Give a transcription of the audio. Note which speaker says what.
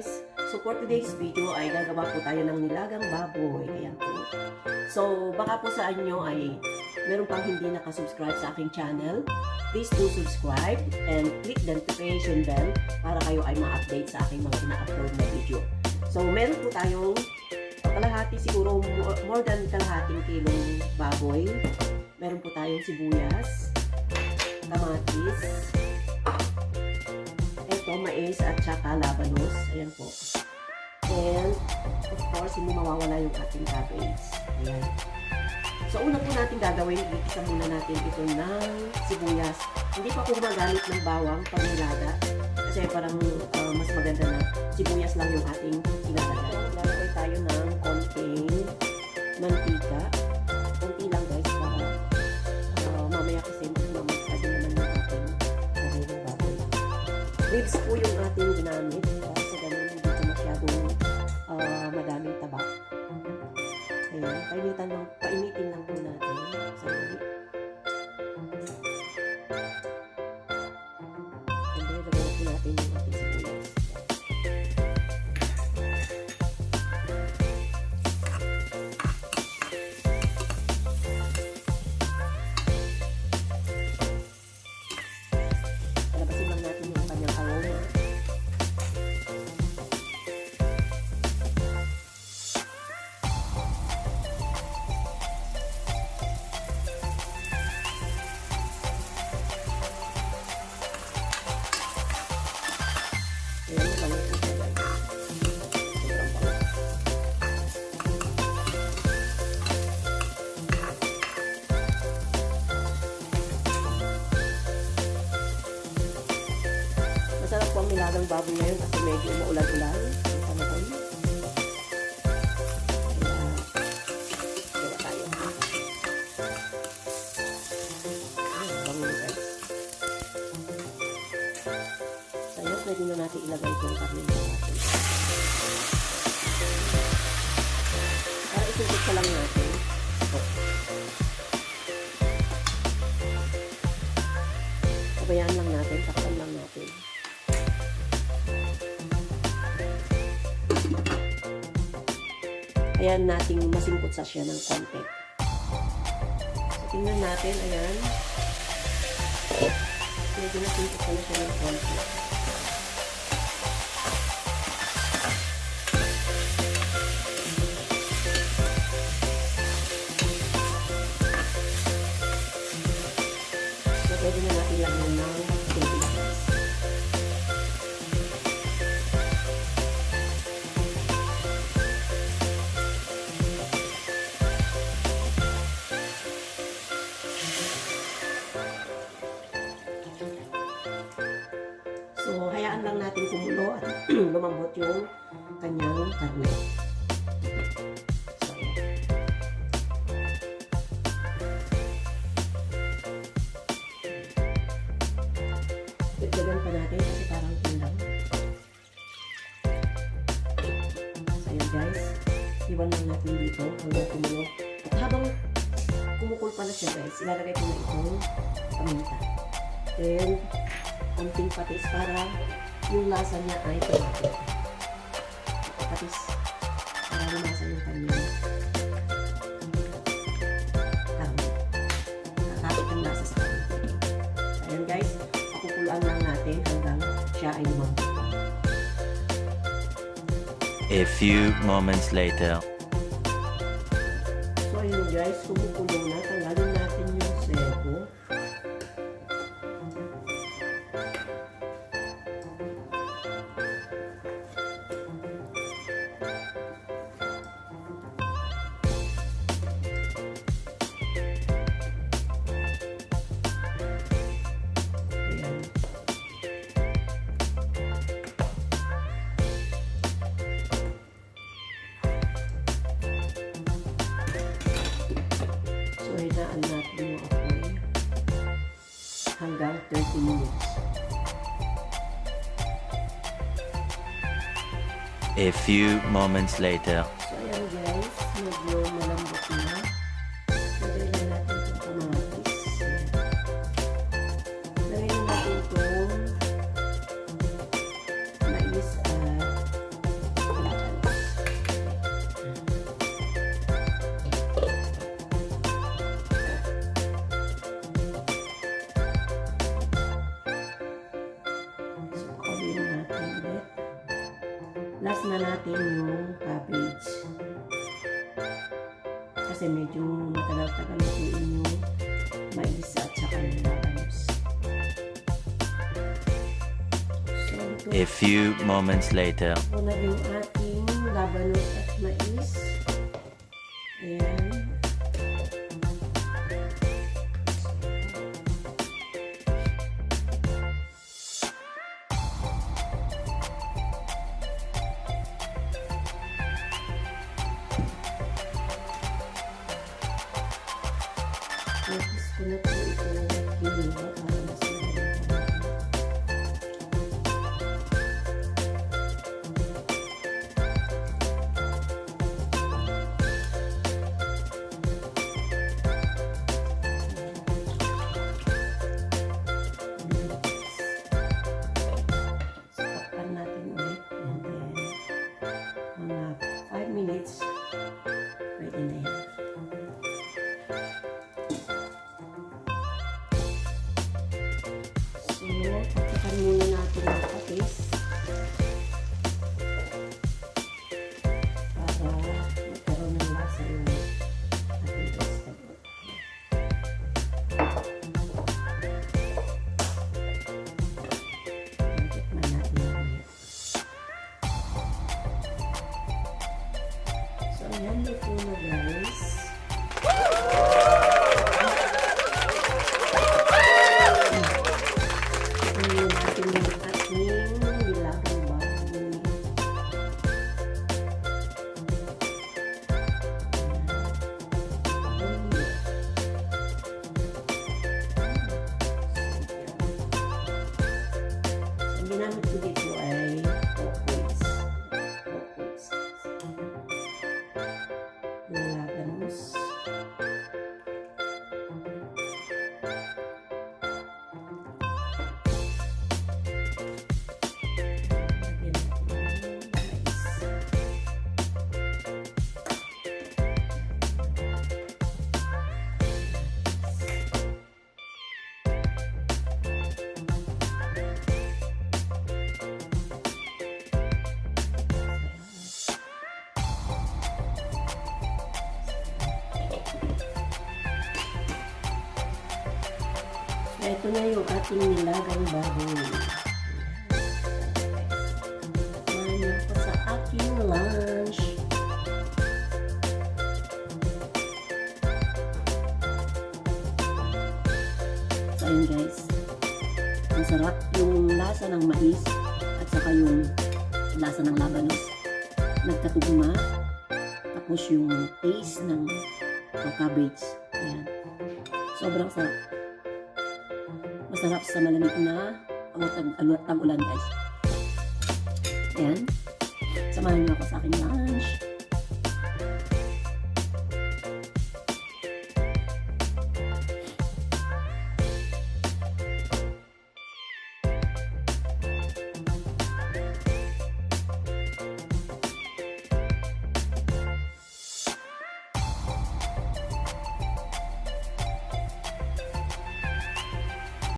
Speaker 1: guys! So for today's video ay gagawa po tayo ng nilagang baboy. Ayan po. So baka po sa inyo ay meron pang hindi nakasubscribe sa aking channel. Please do subscribe and click the notification bell para kayo ay ma-update sa aking mga ina-upload na video. So meron po tayong kalahati siguro mo- more than kalahating kilong baboy. Meron po tayong sibuyas, kamatis, mais at saka labanos. Ayan po. And, of course, hindi mawawala yung ating cabbage. Ayan. So, una po natin gagawin, igisa muna natin ito ng sibuyas. Hindi pa po gumagamit ng bawang pag nilaga. Kasi parang uh, mas maganda na sibuyas lang yung ating ilalagay. Lalagay tayo ng konting mantika. Ayan, Masarap po ang nilagang baboy ngayon kasi medyo maulan-ulan ang panahon. Kaya, tayo. So, yun, pwede na natin ilagay itong karne na natin. Para isulit ka lang natin. Ayan nating masimpot sa siya ng konti. So, tingnan natin, ayan. Medyo nasimpot na siya ng konti. Lumambot yung kanyang karne. So. Dagdagan pa natin kasi parang kulang. So, ayan guys. Iwan lang natin dito hanggang kumulo. At habang kumukul pa na siya guys, ilalagay ko na itong paminta. Then, konting patis para yung lasa niya ay tumapit. Patis. Para lumasa yung kanyang karne. Nakakapit ang lasa sa. So, ayan guys, pakukuluan lang natin hanggang siya ay lumambot.
Speaker 2: A few moments later. A few moments later.
Speaker 1: So, guys. Last na natin yung cabbage. Kasi medyo matagal-tagal lutuin yung mais at saka yung labanos. So, ito
Speaker 2: A few moments later.
Speaker 1: muna yung ating labanos at mais. Ayan. Tapos ko na ito hiniwa So, takpan muna ito na yung ating nilagang baboy. Kumain ako sa aking lunch. So, guys. Ang sarap yung lasa ng mais at saka yung lasa ng labanos. Nagkatugma. Tapos yung taste ng cabbage. Ayan. Sobrang sarap. Masarap sa malamig na tag- tag- tag-ulan guys. Ayan. Samahan niyo ako sa aking lunch.